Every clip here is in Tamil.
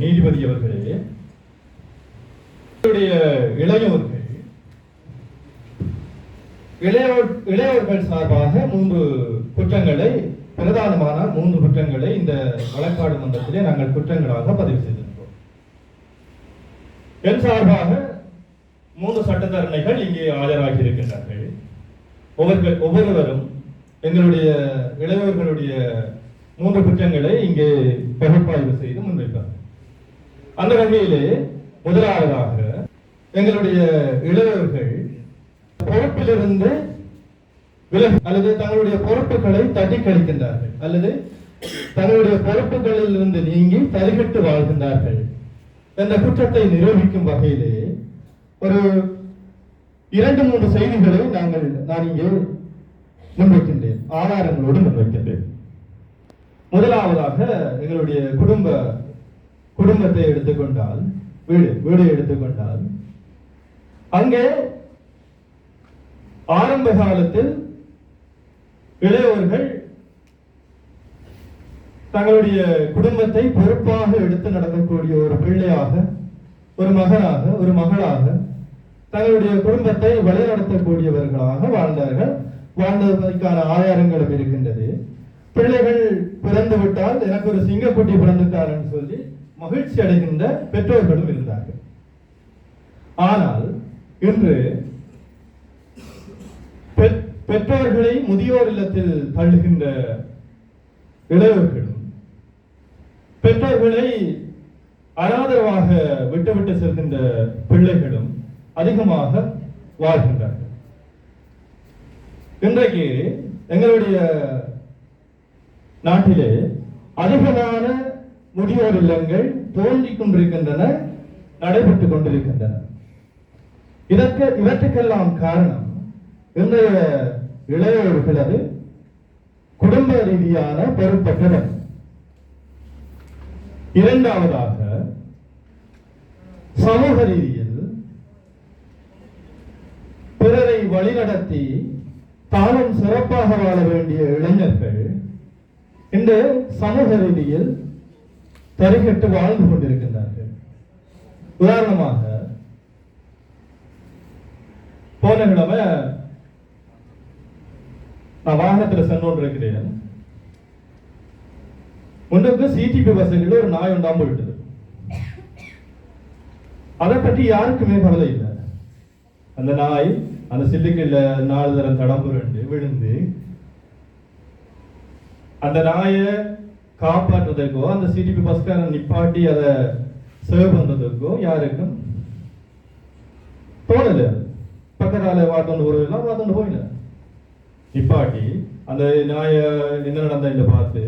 நீதிபதி அவர்களே என்னுடைய இளையோர்கள் இளையோர் இளையோர்கள் சார்பாக மூன்று குற்றங்களை பிரதானமான மூன்று குற்றங்களை இந்த வழக்காடு மன்றத்திலே நாங்கள் குற்றங்களாக பதிவு செய்திருக்கிறோம். என் சார்பாக மூன்று சட்டத்தரணைகள் இங்கே ஆஜராகி இருக்கின்றார்கள் ஒவ்வொரு ஒவ்வொருவரும் எங்களுடைய இளையோர்களுடைய மூன்று குற்றங்களை இங்கே பகுப்பாய்வு செய்து முன்வைப்பார்கள். அந்த வகையிலே முதலாவதாக எங்களுடைய இளைஞர்கள் பொறுப்பிலிருந்து விலகு அல்லது தங்களுடைய பொறுப்புகளை தட்டி கழிக்கின்றார்கள் அல்லது தங்களுடைய பொறுப்புகளில் இருந்து நீங்கி தரிகட்டு வாழ்கின்றார்கள் என்ற குற்றத்தை நிரூபிக்கும் வகையிலே ஒரு இரண்டு மூன்று செய்திகளை நாங்கள் நான் இங்கே முன்வைக்கின்றேன் ஆதாரங்களோடு முன்வைக்கின்றேன். முதலாவதாக எங்களுடைய குடும்ப குடும்பத்தை எடுத்துக்கொண்டால் வீடு வீடு எடுத்துக்கொண்டால் அங்கே ஆரம்ப காலத்தில் இளையவர்கள் தங்களுடைய குடும்பத்தை பொறுப்பாக எடுத்து நடக்கக்கூடிய ஒரு பிள்ளையாக ஒரு மகனாக ஒரு மகளாக தங்களுடைய குடும்பத்தை வழிநடத்தக்கூடியவர்களாக வாழ்ந்தார்கள். வாழ்ந்ததற்கான ஆதாரங்களும் இருக்கின்றது. பிள்ளைகள் பிறந்து விட்டால் எனக்கு ஒரு சிங்கக்குட்டி பிறந்துட்டாருன்னு சொல்லி மகிழ்ச்சி அடைகின்ற பெற்றோர்களும் இருந்தார்கள். ஆனால் இன்று பெற்- பெற்றோர்களை முதியோர் இல்லத்தில் தள்ளுகின்ற இளையோர்களும் பெற்றோர்களை அனாதரவாக விட்டுவிட்டு செல்கின்ற பிள்ளைகளும் அதிகமாக வாழ்கின்றார்கள். இன்றைக்கு எங்களுடைய நாட்டிலே அதிகமான முதியோர் இல்லங்கள் தோல்வி கொண்டிருக்கின்றன நடைபெற்றுக் கொண்டிருக்கின்றன. இதற்கு இவற்றுக்கெல்லாம் காரணம் இன்றைய இளையோர்களது குடும்ப ரீதியான பொறுப்பற்றவர். இரண்டாவதாக சமூக ரீதியில் பிறரை வழிநடத்தி தானும் சிறப்பாக வாழ வேண்டிய இளைஞர்கள் இன்று சமூக ரீதியில் தரிகட்டு வாழ்ந்து கொண்டிருக்கின்றார்கள். உதாரணமாக போன கிழமை நான் வாகனத்தில் சென்று கொண்டிருக்கிறேன் முன்னுக்கு சிடிபி வசதியில் ஒரு நாய் உண்டாம விட்டது அதை பற்றி யாருக்குமே கவலை இல்லை. அந்த நாய் அந்த சில்லுக்குள்ள நாலு தரம் தடம்புரண்டு விழுந்து அந்த நாயை காப்பாற்றுறதுக்கோ அந்த சிடிபி பஸ்காரன் நிப்பாட்டி அதை சேவ் பண்ணுறதுக்கோ யாருக்கும் தோணல. பக்கத்தால வாத்தொண்டு போறதெல்லாம் வாத்தொண்டு போயில. நிப்பாட்டி அந்த நாய என்ன நடந்ததுன்னு பார்த்து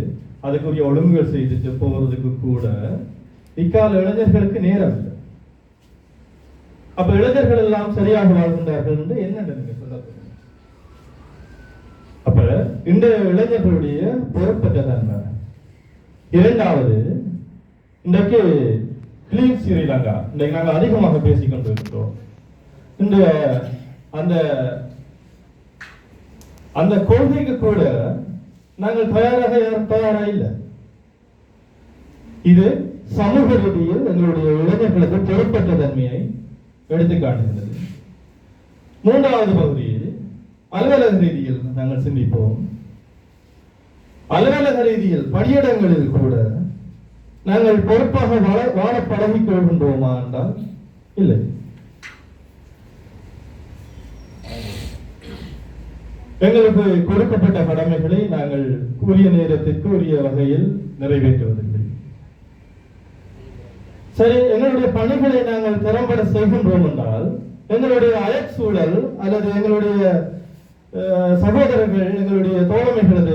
அதுக்குரிய ஒழுங்குகள் செய்துட்டு போகிறதுக்கு கூட இக்கால இளைஞர்களுக்கு நேரம் இல்லை. அப்ப இளைஞர்கள் எல்லாம் சரியாக வாழ்கின்றார்கள் என்று என்ன நீங்க சொல்ல அப்ப இந்த இளைஞர்களுடைய பொறுப்பற்ற தன்மை. இரண்டாவது இன்றைக்கு கிளீன் ஸ்ரீலங்கா இன்றைக்கு நாங்கள் அதிகமாக பேசிக் கொண்டிருக்கிறோம் இந்த அந்த அந்த கொள்கைக்கு கூட நாங்கள் தயாராக யாரும் தயாரா இல்லை. இது சமூக ரீதியில் எங்களுடைய இளைஞர்களுக்கு பொறுப்பற்ற தன்மையை எடுத்து காட்டுகிறது. மூன்றாவது பகுதியில் அலுவலக ரீதியில் நாங்கள் சிந்திப்போம். அலுவலக ரீதியில் பணியிடங்களில் கூட நாங்கள் பொறுப்பாக வாழ வாழ பழகிக் கொள்கின்றோமா என்றால் இல்லை. எங்களுக்கு கொடுக்கப்பட்ட கடமைகளை நாங்கள் கூறிய நேரத்திற்கு உரிய வகையில் நிறைவேற்றுவதில்லை. சரி எங்களுடைய பணிகளை நாங்கள் திறம்பட செய்கின்றோம் என்றால் எங்களுடைய அயற்சூழல் அல்லது எங்களுடைய அஹ், சகோதரர்கள் எங்களுடைய தோழமைகளது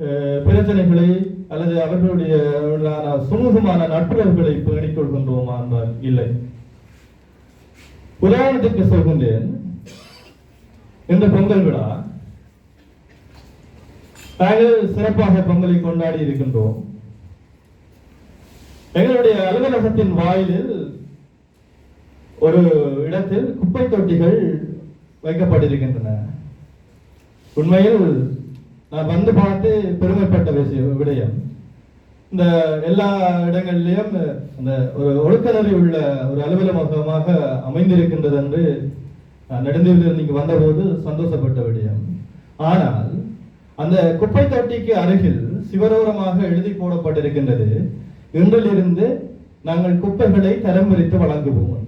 பிரச்சனைகளை அல்லது அவர்களுடைய சுமூகமான நட்புறவுகளை பேணிக் கொள்கின்றோமா என்றால் இல்லை. உதாரணத்திற்கு சொல்கின்றேன். இந்த பொங்கல் விழா நாங்கள் சிறப்பாக பொங்கலை கொண்டாடி இருக்கின்றோம். எங்களுடைய அலுவலகத்தின் வாயிலில் ஒரு இடத்தில் குப்பை தொட்டிகள் வைக்கப்பட்டிருக்கின்றன. உண்மையில் நான் வந்து பார்த்து பெருமைப்பட்ட விஷயம் விடயம். இந்த எல்லா இடங்கள்லையும் அந்த ஒரு ஒழுக்கநறி உள்ள ஒரு அலுவலகமாக அமைந்திருக்கின்றது என்று நான் நெடுந்தீவில் நீங்க வந்தபோது சந்தோஷப்பட்ட விடயம். ஆனால் அந்த குப்பை தொட்டிக்கு அருகில் சிவரோரமாக எழுதி போடப்பட்டிருக்கின்றது. இன்றிலிருந்து நாங்கள் குப்பைகளை தரம் பிரித்து வழங்குவோம்.